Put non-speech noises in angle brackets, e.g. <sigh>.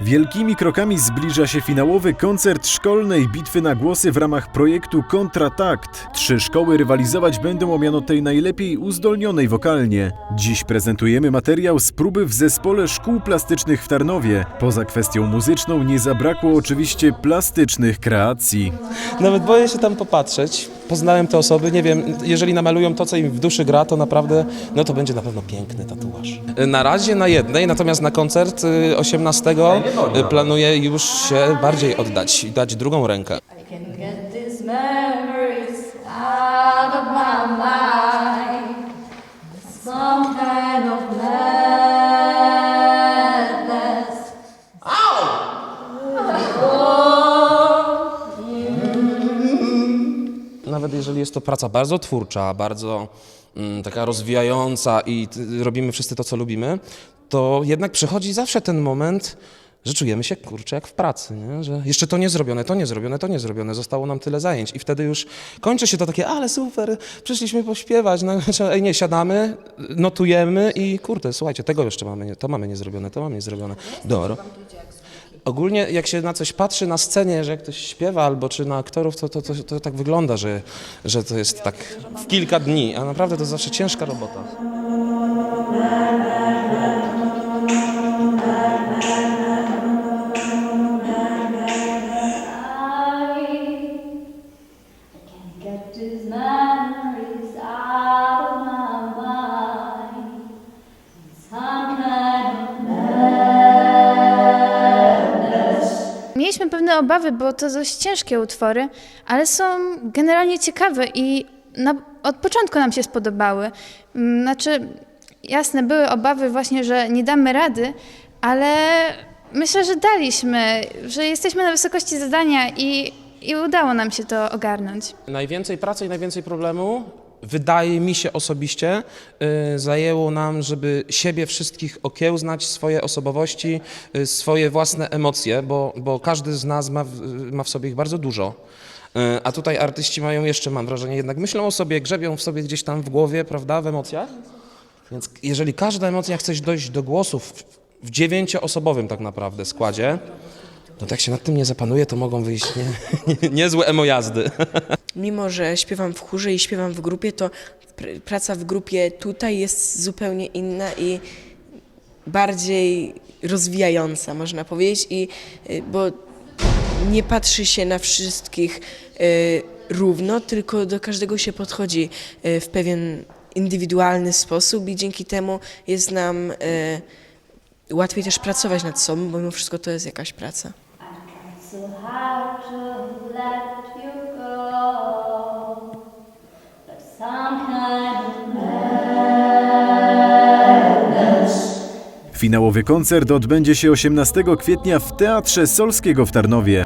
Wielkimi krokami zbliża się finałowy koncert szkolnej bitwy na głosy w ramach projektu Kontratakt. Trzy szkoły rywalizować będą o miano tej najlepiej uzdolnionej wokalnie. Dziś prezentujemy materiał z próby w zespole szkół plastycznych w Tarnowie. Poza kwestią muzyczną nie zabrakło oczywiście plastycznych kreacji. Nawet boję się tam popatrzeć. Poznałem te osoby, nie wiem, jeżeli namalują to, co im w duszy gra, to naprawdę, no to będzie na pewno piękny tatuaż. Na razie na jednej, natomiast na koncert y, 18 y, planuję już się bardziej oddać i dać drugą rękę. I can get these memories out of my mind. Nawet jeżeli jest to praca bardzo twórcza, bardzo mm, taka rozwijająca i robimy wszyscy to, co lubimy, to jednak przychodzi zawsze ten moment, że czujemy się kurczę jak w pracy, nie? że jeszcze to nie zrobione, to nie zrobione, to nie zrobione, zostało nam tyle zajęć i wtedy już kończy się to takie, ale super, przyszliśmy pośpiewać, no, <laughs> ej nie, siadamy, notujemy i kurde, słuchajcie, tego jeszcze mamy, to mamy niezrobione, to mamy niezrobione. Dobra. Ogólnie jak się na coś patrzy na scenie, że ktoś śpiewa albo czy na aktorów, to, to, to, to tak wygląda, że, że to jest tak w kilka dni, a naprawdę to zawsze ciężka robota. Mieliśmy pewne obawy, bo to dość ciężkie utwory, ale są generalnie ciekawe i na, od początku nam się spodobały. Mm, Znaczy, jasne, były obawy właśnie, że nie damy rady, ale myślę, że daliśmy, że jesteśmy na wysokości zadania i, i udało nam się to ogarnąć. Najwięcej pracy i najwięcej problemu, wydaje mi się osobiście, y, zajęło nam, żeby siebie wszystkich okiełznać, swoje osobowości, y, swoje własne emocje, bo, bo każdy z nas ma w, ma w sobie ich bardzo dużo. Y, A tutaj artyści mają jeszcze, mam wrażenie, jednak myślą o sobie, grzebią w sobie gdzieś tam w głowie, prawda, w emocjach. Więc jeżeli każda emocja chce dojść do głosu w, dziewięcioosobowym tak naprawdę składzie, no tak się nad tym nie zapanuje, to mogą wyjść nie, <laughs> niezłe emojazdy. <laughs> Mimo, że śpiewam w chórze i śpiewam w grupie, to pr- praca w grupie tutaj jest zupełnie inna i bardziej rozwijająca, można powiedzieć, i y, bo nie patrzy się na wszystkich y, równo, tylko do każdego się podchodzi y, w pewien indywidualny sposób i dzięki temu jest nam y, łatwiej też pracować nad sobą, bo mimo wszystko to jest jakaś praca. Finałowy koncert odbędzie się 18 kwietnia w Teatrze Solskiego w Tarnowie.